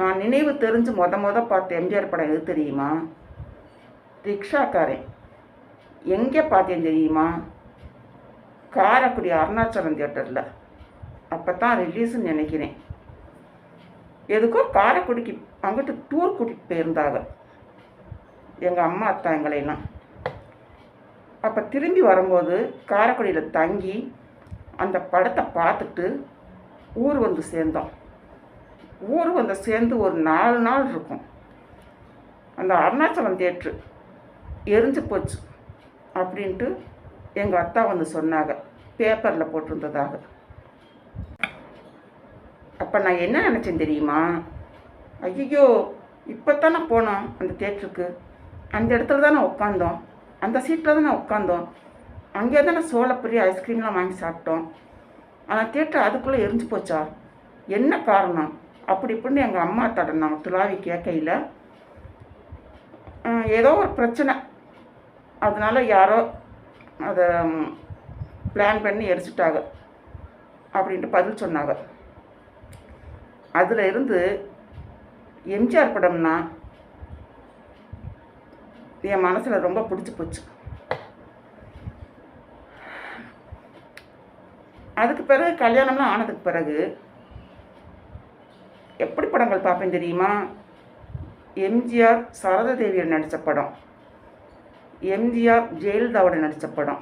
நான் நினைவு தெரிஞ்சு மொத மொத பார்த்த எம்ஜிஆர் படம் எது தெரியுமா? ரிக்ஷாக்காரன். எங்கே பார்த்தேன் தெரியுமா? காரைக்குடி அருணாச்சலம் தியேட்டரில். அப்போ தான் ரிலீஸ்ன்னு நினைக்கிறேன். எதுக்கோ காரைக்குடிக்கு அங்கிட்டு டூர் கூட்டிகிட்டு போயிருந்தாங்க. எங்கள் அம்மா அத்தா எங்களையெல்லாம். அப்போ திரும்பி வரும்போது காரைக்குடியில் தங்கி அந்த படத்தை பார்த்துட்டு ஊர் வந்து சேர்ந்தோம். ஊர் வந்து சேர்ந்து ஒரு நாலு நாள் இருக்கும். அந்த அருணாச்சலம் தேட்ரு எரிஞ்சு போச்சு அப்படின்ட்டு எங்கள் அத்தா வந்து சொன்னாங்க. பேப்பரில் போட்டிருந்ததாக. அப்போ நான் என்ன நினச்சேன் தெரியுமா? ஐயோ இப்போ தானே போனோம் அந்த தேட்டருக்கு அந்த இடத்துல தானே உட்காந்தோம். அந்த சீட்டில் தானே உட்காந்தோம். அங்கே தானே சோளப்பொரி ஐஸ்கிரீம்லாம் வாங்கி சாப்பிட்டோம். ஆனால் தேட்டர் அதுக்குள்ளே எரிஞ்சு போச்சா? என்ன காரணம்? அப்படி இப்படின்னு எங்கள் அம்மா தடனாங்க நான் துளாவி கேட்கையில் ஏதோ ஒரு பிரச்சனை. அதனால யாரோ அதை பிளான் பண்ணி எரிச்சிட்டாங்க. அப்படின்ட்டு பதில் சொன்னாங்க. அதில் இருந்து எம்ஜிஆர் படம்னா என் மனசில் ரொம்ப பிடிச்சி போச்சு. அதுக்கு பிறகு கல்யாணம்லாம் ஆனதுக்கு பிறகு எப்படி படங்கள் பார்ப்பேன் தெரியுமா? எம்ஜிஆர் சரததேவியர் நடித்த படம். எம்ஜிஆர் ஜெயலலிதாவோட நடித்த படம்.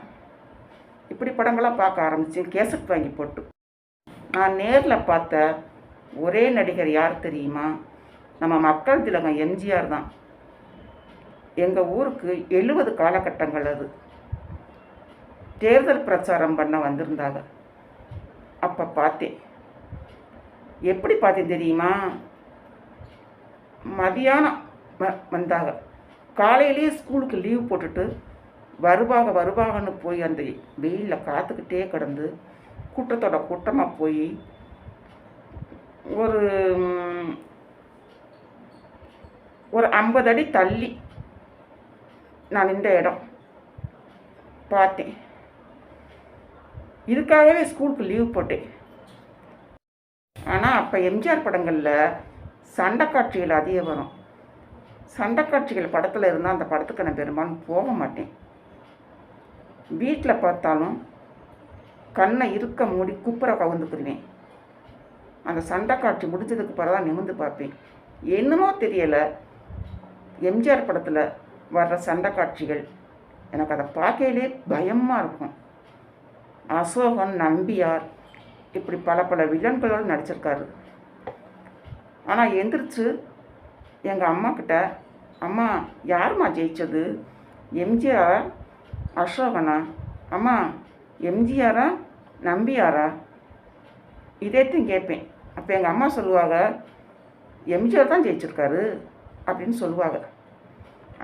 இப்படி படங்களாக பார்க்க ஆரம்பித்தேன் கேசட் வாங்கி போட்டு. நான் நேரில் பார்த்த ஒரே நடிகர் யார் தெரியுமா? நம்ம மக்கள் திலகம் எம்ஜிஆர் தான். எங்கள் ஊருக்கு எழுபது காலகட்டங்கள் அது. தேர்தல் பிரச்சாரம் பண்ண வந்திருந்தாங்க. அப்போ பார்த்தேன். எப்படி பார்த்தேன் தெரியுமா? மதியானம் வ- வந்தாங்க காலையிலேயே ஸ்கூலுக்கு லீவ் போட்டுட்டு வருவாக வருவாகன்னு போய் அந்த வெயிலில் காத்துக்கிட்டே கிடந்து கூட்டத்தோட கூட்டமாக போய் ஒரு ஒரு ஐம்பது அடி தள்ளி நான் இந்த இடம் பார்த்தேன். இதுக்காகவே ஸ்கூலுக்கு லீவ் போட்டேன். ஆனால் அப்போ எம்ஜிஆர் படங்களில் சண்டை காட்சிகள் அதிகம் வரும். சண்டை காட்சிகள் படத்தில் இருந்தால் அந்த படத்துக்கு நான் பெரும்பாலும் போக மாட்டேன். வீட்டில் பார்த்தாலும் கண்ணை இருக்க மூடி குப்புற கவுந்துக்குருவேன் அந்த சண்டை காட்சி முடிஞ்சதுக்கு பிறகு தான் நிமிர்ந்து பார்ப்பேன். என்னமோ தெரியலை எம்ஜிஆர் படத்தில் வர்ற சண்டை காட்சிகள் எனக்கு அதை பார்க்கையிலே பயமாக இருக்கும். அசோகன் நம்பியார் இப்படி பல பல வில்லன்களோடு நடிச்சிருக்காரு. ஆனால் எந்திரிச்சு எங்கள் அம்மா கிட்ட அம்மா யாரும்மா ஜெயிச்சது? எம்ஜிஆர்? அசோகனா? அம்மா எம்ஜிஆரா? நம்பியாரா? இதேத்தையும் கேட்பேன். அப்போ எங்கள் அம்மா சொல்லுவாங்க எம்ஜிஆர் தான் ஜெயிச்சிருக்காரு அப்படின்னு சொல்லுவாங்க.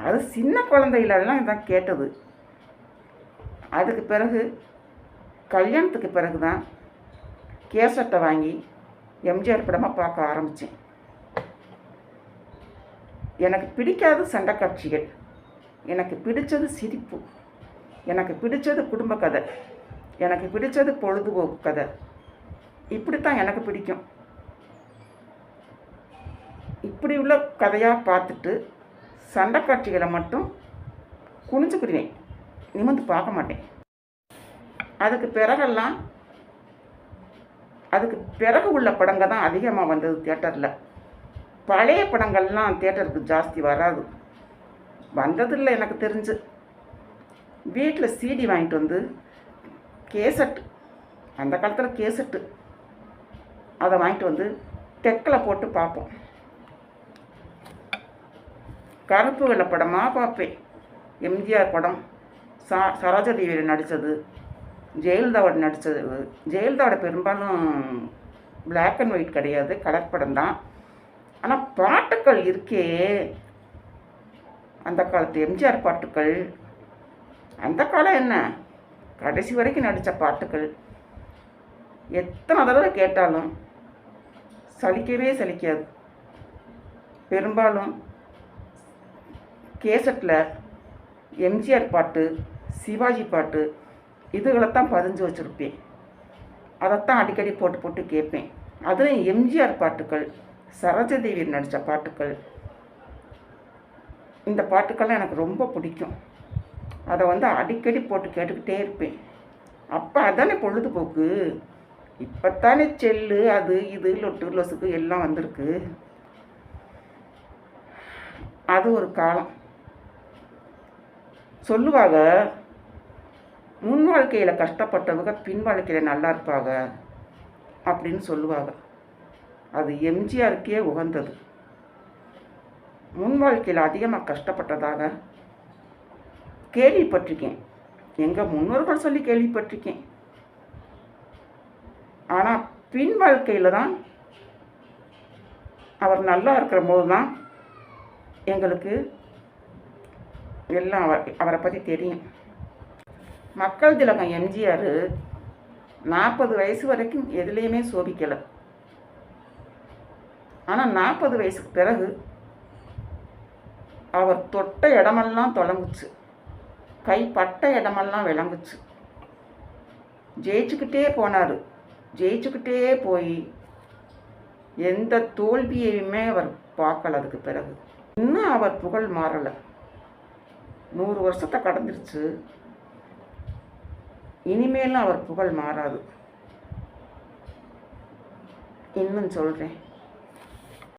அது சின்ன குழந்தைகளெல்லாம் இதான் கேட்டது. அதுக்கு பிறகு கல்யாணத்துக்கு பிறகு தான் கேசட்டை வாங்கி எம்ஜிஆர் படமாக பார்க்க ஆரம்பித்தேன் எனக்கு பிடிக்காத சண்டை காட்சிகள் எனக்கு பிடித்தது சிரிப்பு எனக்கு பிடித்தது குடும்ப கதை எனக்கு பிடித்தது பொழுதுபோக்கு கதை. இப்படித்தான் எனக்கு பிடிக்கும். இப்படி உள்ள கதையாக பார்த்துட்டு சண்டை காட்சிகளை மட்டும் குனிஞ்சுக்கிடுவேன். நிமிர்ந்து பார்க்க மாட்டேன். அதுக்கு பிறகெல்லாம் அதுக்கு பிறகு உள்ள படங்க தான் அதிகமாக வந்தது தியேட்டரில். பழைய படங்கள்லாம் தியேட்டருக்கு ஜாஸ்தி வராது. வந்ததில்லை எனக்கு தெரிஞ்சு. வீட்டில் சிடி வாங்கிட்டு வந்து கேசட் அந்த காலத்தில் கேசட்டு அதை வாங்கிட்டு வந்து டெக்கில் போட்டு பார்ப்போம். கருப்பு வெள்ளை படமாக பார்ப்பேன். எம்ஜிஆர் படம் சா சரோஜாதேவி நடித்தது ஜெயலலிதாவோட நடித்தது ஜெயலலிதாவோட பெரும்பாலும் பிளாக் அண்ட் ஒயிட் கிடையாது கலர் படம் தான். ஆனால் பாட்டுக்கள் இருக்கே. அந்த காலத்து எம்ஜிஆர் பாட்டுக்கள். அந்த காலம் என்ன? கடைசி வரைக்கும் நடித்த பாட்டுக்கள். எத்தனை தடவை கேட்டாலும் சலிக்கவே சலிக்காது. பெரும்பாலும் கேசட்டில் எம்ஜிஆர் பாட்டு சிவாஜி பாட்டு இதுகளைத்தான் பதிஞ்சு வச்சுருப்பேன். அதைத்தான் அடிக்கடி போட்டு போட்டு கேட்பேன். அதுவும் எம்ஜிஆர் பாட்டுக்கள் சரோஜதேவி நடித்த பாட்டுக்கள். இந்த பாட்டுக்கள்லாம் எனக்கு ரொம்ப பிடிக்கும். அதை வந்து அடிக்கடி போட்டு கேட்டுக்கிட்டே இருப்பேன். அப்போ அதானே பொழுதுபோக்கு? இப்போத்தானே செல்லு அது இது லொட்டு லொசுக்கு எல்லாம் வந்திருக்கு. அது ஒரு காலம். சொல்லுவாங்க முன் வாழ்க்கையில் கஷ்டப்பட்டவங்க பின் வாழ்க்கையில் நல்லா இருப்பாங்க அப்படின்னு சொல்லுவாங்க. அது எம்ஜிஆருக்கே உகந்தது. முன் வாழ்க்கையில் அதிகமாக கஷ்டப்பட்டதாக கேள்விப்பட்டிருக்கேன். எங்கள் முன்னோர்கள் சொல்லி கேள்விப்பட்டிருக்கேன். ஆனால் பின் வாழ்க்கையில் தான் அவர் நல்லா இருக்கிற போது தான் எங்களுக்கு எல்லாம் அவர் அவரை பற்றி தெரியும். மக்கள் திலகம் எம்ஜிஆர் நாற்பது வயசு வரைக்கும் எதுலேயுமே சோபிக்கலை. ஆனால் நாற்பது வயசுக்கு பிறகு அவர் தொட்ட இடமெல்லாம் தொடங்குச்சு கைப்பட்ட இடமெல்லாம் விளங்குச்சு ஜெயிச்சுக்கிட்டே போனார். ஜெயிச்சுக்கிட்டே போய் எந்த தோல்வியையுமே அவர் பார்க்கல அதுக்கு பிறகு. இன்னும் அவர் புகழ் மாறலை. நூறு வருஷத்தை கடந்துருச்சு. இனிமேலும் அவர் புகழ் மாறாது. இன்னும் சொல்கிறேன்